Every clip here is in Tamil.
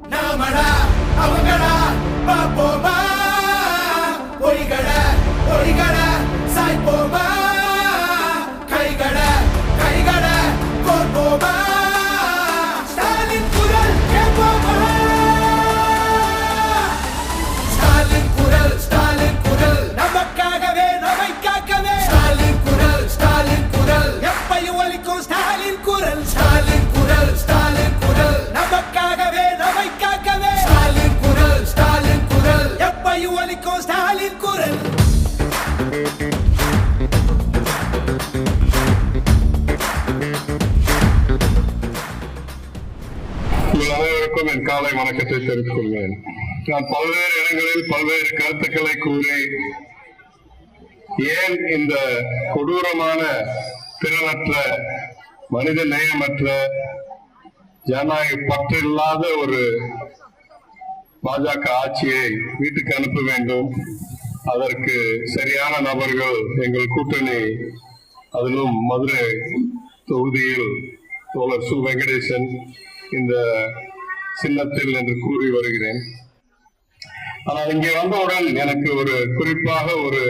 Não, Namara! காலை வணக்கத்தை தெரிவித்துக் கொள்வேன் நான் பல்வேறு இடங்களில் பல்வேறு கருத்துக்களை கூறி ஏன் இந்த கொடூரமான திறனற்ற மனித நேயமற்ற ஜனநாயக பற்று இல்லாத ஒரு பாஜக ஆட்சியை வீட்டுக்கு அனுப்ப வேண்டும். அதற்கு சரியான நபர்கள் எங்கள் கூட்டணி. அதிலும் மதுரை தொகுதியில் தோழர் சு. வெங்கடேசன் இந்த சின்னத்தில் என்று கூறி வருகிறேன். ஆனால் இங்கே வந்தவுடன் எனக்கு ஒரு குறிப்பாக ஒரு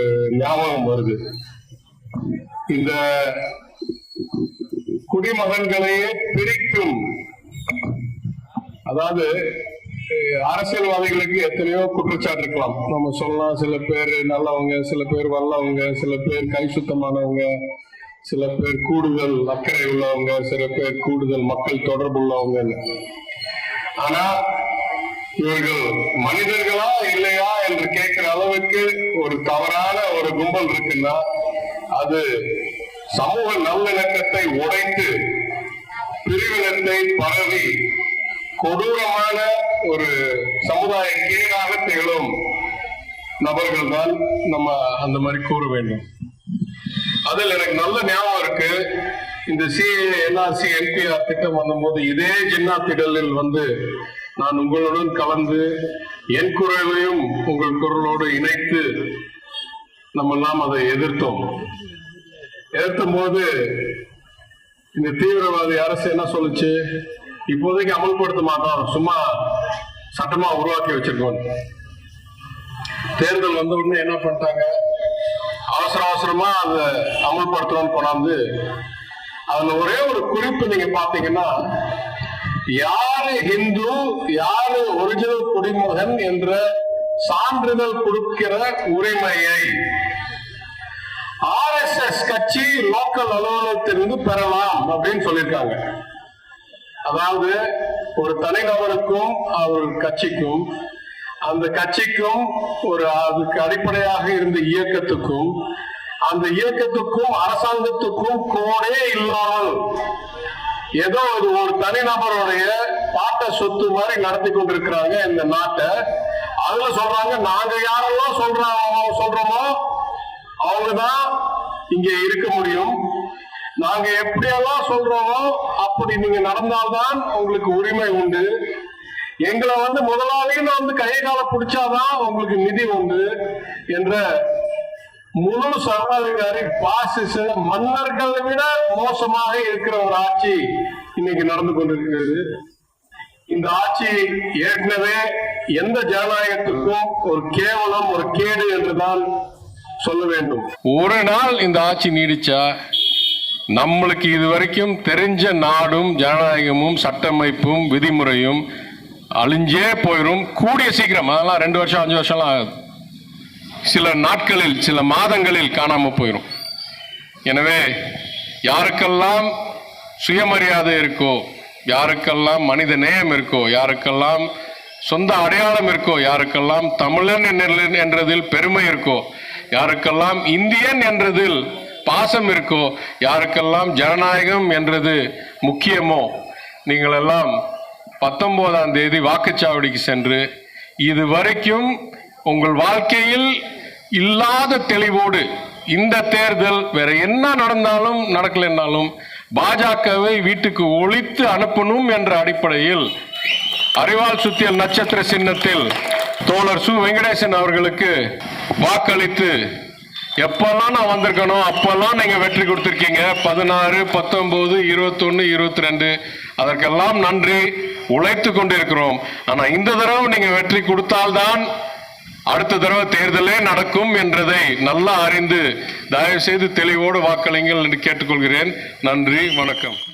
ஞாபகம் வருது. இந்த குடிமகன்களையே பிரிக்கும் அதாவது அரசியல்வாதிகளுக்கு எத்தனையோ குற்றச்சாட்டு இருக்கலாம். நம்ம சொல்லலாம் சில பேர் நல்லவங்க சில பேர் வல்லவங்க சில பேர் கை சுத்தமானவங்க சில பேர் கூடுதல் அக்கறை உள்ளவங்க சில பேர் கூடுதல் மக்கள் தொடர்பு உள்ளவங்க ஆனா இவர்கள் மனிதர்களா இல்லையா என்று கேட்கிற அளவுக்கு ஒரு தவறான ஒரு கும்பல் இருக்குன்னா அது சமூக நல்லிணக்கத்தை உடைத்து பிரிவினத்தை பரவி கொடூரமான ஒரு சமுதாய கீழாக திகழும் நபர்கள் தான் நம்ம அந்த மாதிரி கூற வேண்டும். அதில் எனக்கு நல்ல ஞாபகம் இருக்கு. இந்த சிஏ என்ஆர்சி என்பிஆர் திட்டம் வந்தபோது இதே ஜின்னா திடலில் வந்து நான் உங்களுடன் கலந்து என் குரலையும் உங்கள் குரலோடு இணைத்து நம்மெல்லாம் அதை எதிர்த்தோம். எதிர்த்தும் போது இந்த தீவிரவாதி அரசு என்ன சொல்லுச்சு? இப்போதைக்கு அமல்படுத்த மாட்டோம். சும்மா சட்டமா உருவாக்கி வச்சிருக்கோம். தேர்தல் வந்த உடனே என்ன பண்ணிட்டாங்க? அவசர அவசரமா அதை அமல்படுத்தணும்னு கொண்டாந்து அதுல ஒரே ஒரு குறிப்பு நீங்க பாத்தீங்கன்னா யாரு இந்து யாரு ஒரிஜினல் குடிமகன் என்ற சான்றிதழ் கொடுக்கிற உரிமையை ஆர்எஸ்எஸ் கட்சி லோக்கல் அலுவலகத்திலிருந்து பெறலாம் அப்படின்னு சொல்லியிருக்காங்க. அதாவது ஒரு தனிநபருக்கும் அவர் கட்சிக்கும் அந்த கட்சிக்கும் ஒரு அதுக்கு அடிப்படையாக இருந்த இயக்கத்துக்கும் அந்த இயக்கத்துக்கும் அரசாங்கத்துக்கும் கோடே இல்லாமல் ஏதோ இது ஒரு தனிநபருடைய பாட்ட சொத்து மாதிரி நடத்தி கொண்டிருக்கிறாங்க இந்த நாட்டை. அதுல சொல்றாங்க நாங்க யாரெல்லாம் சொல்றோம் சொல்றோமோ அவங்கதான் இங்க இருக்க முடியும். நாங்க எப்படியெல்லாம் சொல்றோமோ அப்படி நீங்க நடந்தால்தான் உங்களுக்கு உரிமை உண்டு. எங்களை வந்து முதலாளின்னு வந்து கை கால பிடிச்சாதான் உங்களுக்கு நிதி உண்டு என்ற முழு சர்வாதிகாரி பாசிச மன்னர்களை விட மோசமாக இருக்கிற ஒரு ஆட்சி இன்னைக்கு நடந்து கொண்டிருக்கிறது. இந்த ஆட்சி ஏற்கனவே எந்த ஜனநாயகத்துக்கும் ஒரு கேவலம் ஒரு கேடு என்றுதான் சொல்ல வேண்டும். ஒரு நாள் இந்த ஆட்சி நீடிச்சா நம்மளுக்கு இது வரைக்கும் தெரிஞ்ச நாடும் ஜனநாயகமும் சட்டமைப்பும் விதிமுறையும் அழிஞ்சே போயிடும் கூடிய சீக்கிரம் அதெல்லாம் ரெண்டு வருஷம் அஞ்சு வருஷம்லாம் ஆகுது. சில நாட்களில் சில மாதங்களில் காணாமல் போயிடும் எனவே யாருக்கெல்லாம் சுயமரியாதை இருக்கோ யாருக்கெல்லாம் மனித நேயம் இருக்கோ யாருக்கெல்லாம் சொந்த அடையாளம் இருக்கோ யாருக்கெல்லாம் தமிழன் என்ற- என்றதில் பெருமை இருக்கோ யாருக்கெல்லாம் இந்தியன் என்றதில் பாசம் இருக்கோ யாருக்கெல்லாம் ஜனநாயகம் என்றது முக்கியமோ நீங்கள் எல்லாம் பத்தொம்போதாம் தேதி வாக்குச்சாவடிக்கு சென்று இது வரைக்கும் உங்கள் வாழ்க்கையில் இல்லாத தெளிவோடு இந்த தேர்தல் வேற என்ன நடந்தாலும் நடக்கலைன்னாலும் பாஜகவை வீட்டுக்கு ஒழித்து அனுப்பணும் என்ற அடிப்படையில் அறிவால் சுத்தியல் நட்சத்திர சின்னத்தில் தோழர் சு. வெங்கடேசன் அவர்களுக்கு வாக்களித்து எப்பெல்லாம் நான் வந்திருக்கணும் அப்பெல்லாம் நீங்க வெற்றி கொடுத்துருக்கீங்க. பதினாறு பத்தொன்பது இருபத்தொன்னு இருபத்தி ரெண்டு அதற்கெல்லாம் நன்றி. உழைத்து கொண்டிருக்கிறோம். ஆனா இந்த தடவை நீங்க வெற்றி கொடுத்தால்தான் அடுத்த தடவை தேர்தலே நடக்கும் என்றதை நல்லா அறிந்து தயவு செய்து தெளிவோடு வாக்களிங்கள் என்று கேட்டுக்கொள்கிறேன். நன்றி வணக்கம்.